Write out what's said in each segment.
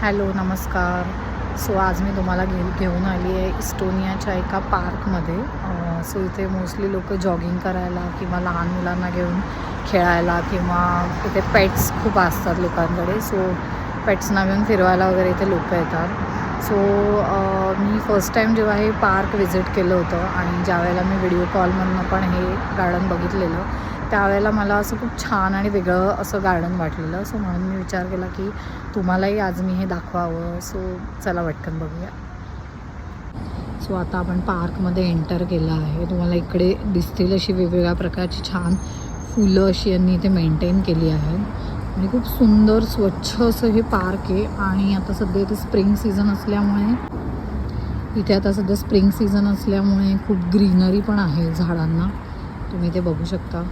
Hello नमस्कार. So आज मी तुम्हाला घे घेऊन आली आहे इस्टोनियाच्या एका पार्कमध्ये. सो इथे मोस्टली लोक जॉगिंग करायला किंवा लहान मुलांना घेऊन खेळायला किंवा इथे पेट्स खूप असतात लोकांकडे. सो पेट्सना घेऊन फिरवायला वगैरे इथे लोक येतात. सो मी फर्स्ट टाईम जेव्हा हे पार्क व्हिजिट केलं होतं आणि ज्यावेळेला मी व्हिडिओ कॉलमधनं पण हे गार्डन बघितलेलं त्यावेळेला मला असं खूप छान आणि वेगळं असं गार्डन वाटलेलं. सो म्हणून मी विचार केला की तुम्हालाही आज मी हे दाखवावं. सो चला वाटकन बघूया. सो आता आपण पार्कमध्ये एंटर केलं आहे. तुम्हाला इकडे दिसतील अशी वेगवेगळ्या प्रकारची छान फुलं अशी यांनी इथे मेंटेन केली आहेत आणि खूप सुंदर स्वच्छ असं हे पार्क आहे. आणि आता सध्या इथे स्प्रिंग सीझन असल्यामुळे इथे आता सध्या स्प्रिंग सीझन असल्यामुळे खूप ग्रीनरी पण आहे झाडांना. तुम्ही ते बघू शकता.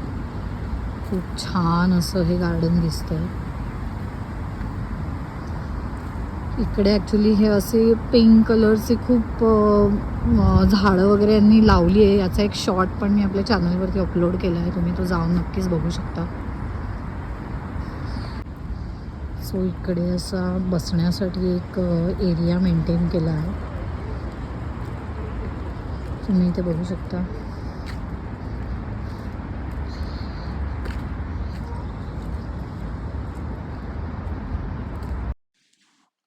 खूप छान असं हे गार्डन दिसतंय. इकडे ॲक्च्युली हे असे पिंक कलरचे खूप झाडं वगैरे यांनी लावली आहे. याचा एक शॉर्ट पण मी आपल्या चॅनलवरती अपलोड केला आहे. तुम्ही तो जाऊन नक्कीच बघू शकता. सो इकडे असा बसण्यासाठी एक एरिया मेंटेन केला आहे. तुम्ही इथे बघू शकता.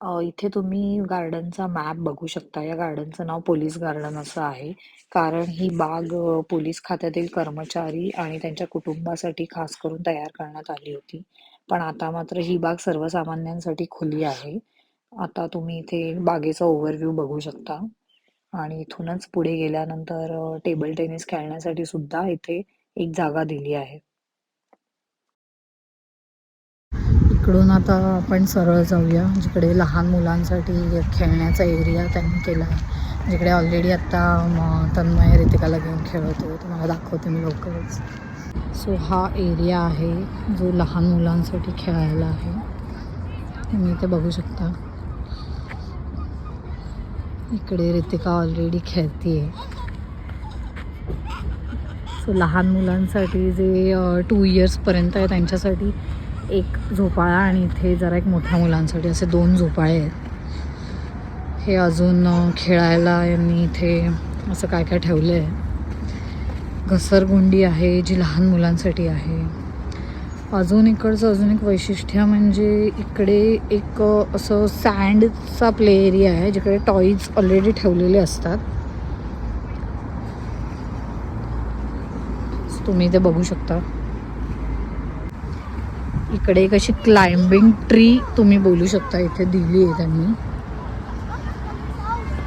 अ, इथे तुम्ही गार्डनचा मॅप बघू शकता. या गार्डनचं नाव पोलीस गार्डन असं आहे. कारण ही बाग अ, पोलीस खात्यातील कर्मचारी आणि त्यांच्या कुटुंबासाठी खास करून तयार करण्यात आली होती. पण आता मात्र ही बाग सर्वसामान्यांसाठी खुली आहे. आता तुम्ही इथे बागेचा ओव्हरव्ह्यू बघू शकता. आणि इथूनच पुढे गेल्यानंतर अ, टेबल टेनिस खेळण्यासाठी सुद्धा इथे एक जागा दिली आहे. इकडून आता आपण सरळ जाऊया. जिकडे लहान मुलांसाठी खेळण्याचा एरिया त्यांनी केला आहे. जिकडे ऑलरेडी आत्ता तन्मय रितिकाला घेऊन खेळतो तुम्हाला दाखवते मी लवकरच. सो हा एरिया आहे जो लहान मुलांसाठी खेळायला आहे. तुम्ही इथे बघू शकता. इकडे रितिका ऑलरेडी खेळते सो लहान मुलांसाठी जे टू इयर्सपर्यंत आहे त्यांच्यासाठी एक झोपाळा आणि इथे जरा एक मोठ्या मुलांसाठी असे दोन झोपाळे आहेत. हे अजून खेळायला यांनी इथे असं काय काय ठेवलं आहे घसरगुंडी आहे जी लहान मुलांसाठी आहे. अजून इकडचं अजून एक वैशिष्ट्य म्हणजे इकडे एक असं सँडचा प्ले एरिया आहे जिकडे टॉईज ऑलरेडी ठेवलेले असतात. तुम्ही ते बघू शकता. इकडे एक अशी क्लाइम्बिंग ट्री तुम्ही बोलू शकता इथे दिली आहे त्यांनी.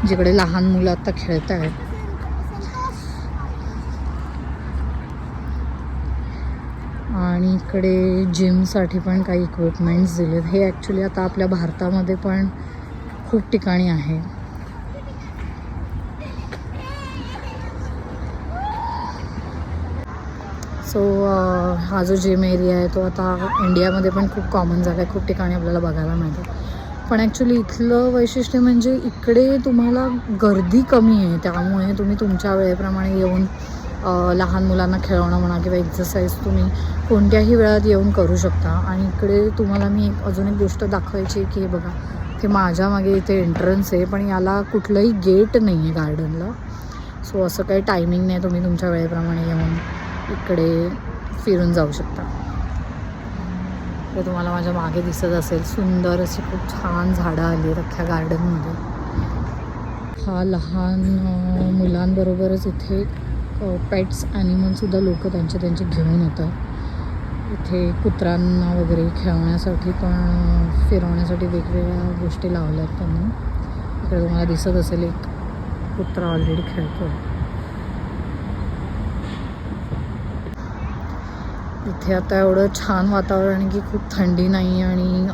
जिकडे लहान मुलं आता खेळत आहेत आणि इकडे जिमसाठी पण काही इक्विपमेंट्स दिलेत. हे ॲक्च्युली आता आपल्या भारतामध्ये पण खूप ठिकाणी आहे. सो हा जो जिम एरिया आहे तो आता इंडियामध्ये पण खूप कॉमन झाला आहे खूप ठिकाणी आपल्याला बघायला मिळतं पण ॲक्च्युली इथलं वैशिष्ट्य म्हणजे इकडे तुम्हाला गर्दी कमी आहे. त्यामुळे तुम्ही तुमच्या वेळेप्रमाणे येऊन लहान मुलांना खेळवणं म्हणा किंवा एक्झरसाईज तुम्ही कोणत्याही वेळात येऊन करू शकता. आणि इकडे तुम्हाला मी एक अजून एक गोष्ट दाखवायची आहे की हे बघा ते माझ्या मागे इथे एंट्रन्स आहे पण याला कुठलंही गेट नाही आहे गार्डनला सो असं काही टायमिंग नाही तुम्ही तुमच्या वेळेप्रमाणे येऊन. इकडे फिरून जाऊ शकता. तर तुम्हाला माझ्या मागे दिसत असेल. सुंदर अशी खूप छान झाडं आली आहेत अख्ख्या गार्डनमध्ये हा लहान मुलांबरोबरच इथे पेट्स ॲनिमलसुद्धा लोक त्यांचे त्यांचे घेऊन येतात. इथे कुत्र्यांना वगैरे खेळण्यासाठी पण फिरवण्यासाठी वेगवेगळ्या गोष्टी लावल्या आहेत त्यांनी. इकडे तुम्हाला दिसत असेल एक कुत्रा ऑलरेडी खेळतो आहे इथे आता एवढं छान वातावरण की खूप थंडी नाही आणि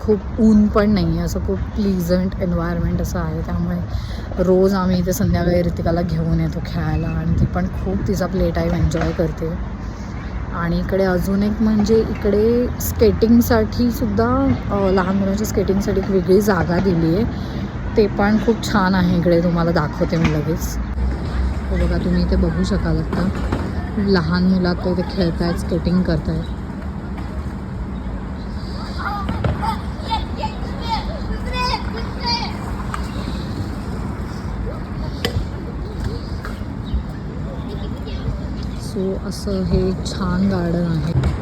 खूप ऊन पण नाही आहे. असं खूप प्लिझंट एन्व्हायरमेंट असं आहे. त्यामुळे रोज आम्ही इथे संध्याकाळी ऋतिकाला घेऊन येतो खेळायला आणि ती पण खूप तिचा प्ले टाईम एन्जॉय करते. आणि इकडे अजून एक म्हणजे इकडे स्केटिंगसाठी सुद्धा लहान मुलांच्या स्केटिंगसाठी एक वेगळी जागा दिली आहे. ते पण खूप छान आहे. इकडे तुम्हाला दाखवते मी लगेच. हो बघा तुम्ही इथे बघू शकाल आता. लहान मुला तो इथे खेळत आहेत स्केटिंग करत आहेत सो असं हे छान गार्डन आहे.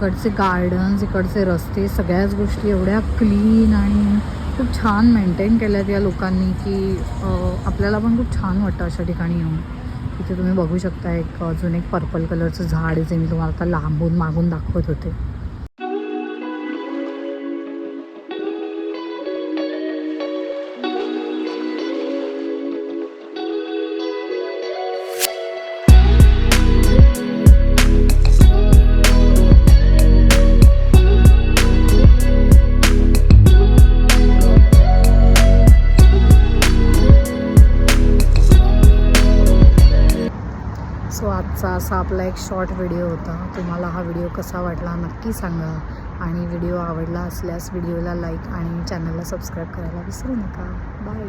इकडचे गार्डन्स इकडचे रस्ते सगळ्याच गोष्टी एवढ्या क्लीन आणि खूप छान मेंटेन केल्यात या लोकांनी की आपल्याला पण खूप छान वाटतं अशा ठिकाणी येऊन. तिथे तुम्ही बघू शकता एक अजून एक पर्पल कलरचं झाड आहे जे मी तुम्हाला आता लांबून मागून दाखवत होते. आजचा असा आपला एक शॉर्ट व्हिडिओ होता. तुम्हाला हा व्हिडिओ कसा वाटला नक्की सांगा. आणि व्हिडिओ आवडला असल्यास व्हिडिओला लाईक आणि चॅनलला सबस्क्राईब करायला विसरू नका. बाय